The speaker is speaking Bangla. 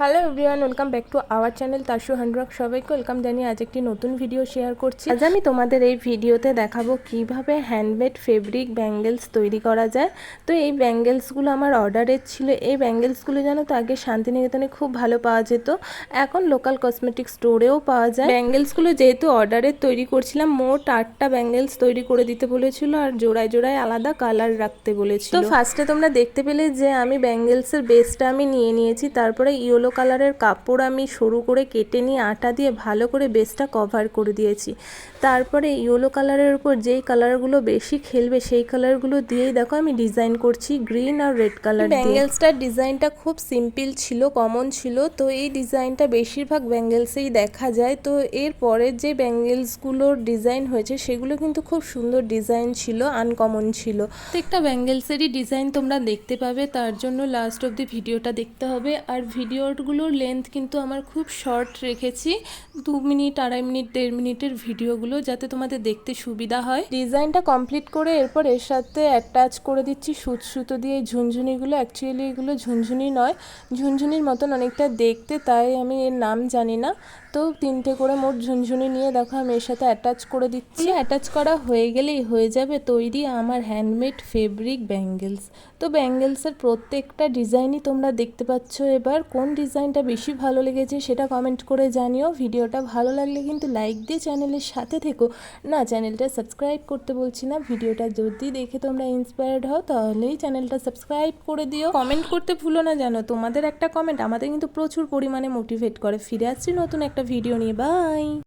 Hello everyone welcome back to our channel Tasu handwork সবাইকে ওয়েলকাম জানিয়ে আজ একটি নতুন ভিডিও শেয়ার করছি। আজ আমি তোমাদের এই ভিডিওতে দেখাবো কীভাবে হ্যান্ডমেড ফেব্রিক ব্যাঙ্গেলস তৈরি করা যায়। তো এই ব্যাঙ্গেলসগুলো আমার অর্ডারের ছিল। এই ব্যাঙ্গেলসগুলো জানো তো, আগে শান্তিনিকেতনে খুব ভালো পাওয়া যেত। এখন লোকাল কসমেটিক স্টোরেও পাওয়া যায়। ব্যাঙ্গেলসগুলো যেহেতু অর্ডারের তৈরি করছিলাম, মোট আটটা ব্যাঙ্গেলস তৈরি করে দিতে বলেছিল আর জোড়ায় জোড়ায় আলাদা কালার রাখতে বলেছিল। তো ফার্স্টে তোমরা দেখতে পেলে যে আমি ব্যাঙ্গেলসের বেসটা আমি নিয়ে নিয়েছি, তারপরে ইয়েলো কালারের কাপড় আমি সরু করে কেটে নিয়ে আটা দিয়ে ভালো করে বেসটা কভার করে দিয়েছি। তারপরে ইয়েলো কালারের উপর যেই কালারগুলো বেশি খেলবে সেই কালারগুলো দিয়েই দেখো আমি ডিজাইন করছি গ্রিন আর রেড কালার ব্যাঙ্গেলসটার ডিজাইনটা খুব সিম্পল ছিল, কমন ছিল, তো এই ডিজাইনটা বেশিরভাগ ব্যাঙ্গেলসেই দেখা যায়। তো এর পরের যে ব্যাঙ্গেলসগুলোর ডিজাইন হয়েছে সেগুলো কিন্তু খুব সুন্দর ডিজাইন ছিল, আনকমন ছিল। প্রত্যেকটা ব্যাঙ্গেলসেরই ডিজাইন তোমরা দেখতে পাবে, তার জন্য লাস্ট অব দি ভিডিওটা দেখতে হবে। আর ভিডিওগুলোর লেন্থ কিন্তু আমার খুব শর্ট রেখেছি। দু মিনিট, আড়াই মিনিট, দেড় মিনিটের ভিডিওগুলো যাতে তোমাদের দেখতে সুবিধা হয়। ডিজাইনটা কমপ্লিট করে এরপর এর সাথে অ্যাটাচ করে দিচ্ছি সুচ সুতো দিয়ে। ঝুনঝুনিগুলো অ্যাকচুয়ালি এগুলো ঝুনঝুনি নয়, ঝুনঝুনির মতন অনেকটা দেখতে, তাই আমি এর নাম জানি না। তো তিনটে করে মোট ঝুনঝুনি নিয়ে দেখো, আমি এর সাথে অ্যাটাচ করে দিচ্ছি। অ্যাটাচ করা হয়ে গেলেই হয়ে যাবে তৈরি আমার হ্যান্ডমেড ফেব্রিক ব্যাঙ্গেলস তো ব্যাঙ্গেলসের প্রত্যেকটা ডিজাইনই তোমরা দেখতে পাচ্ছ এবার, কোন ডিজাইনটা বেশি ভালো লেগেছে সেটা কমেন্ট করে জানিও। ভিডিওটা ভালো লাগলে কিন্তু লাইক দিয়ে চ্যানেলের সাথে থেকো। না চ্যানেলটা সাবস্ক্রাইব করতে বলছি না, ভিডিওটা যদি দেখে তোমরা ইন্সপায়ার্ড হও, তাহলেই চ্যানেলটা সাবস্ক্রাইব করে দিও। কমেন্ট করতে ভুলো না জানো, তোমাদের একটা কমেন্ট আমাদের কিন্তু প্রচুর পরিমাণে মোটিভেট করে। ফিরে আসছি নতুন একটা ভিডিও নিয়ে বাই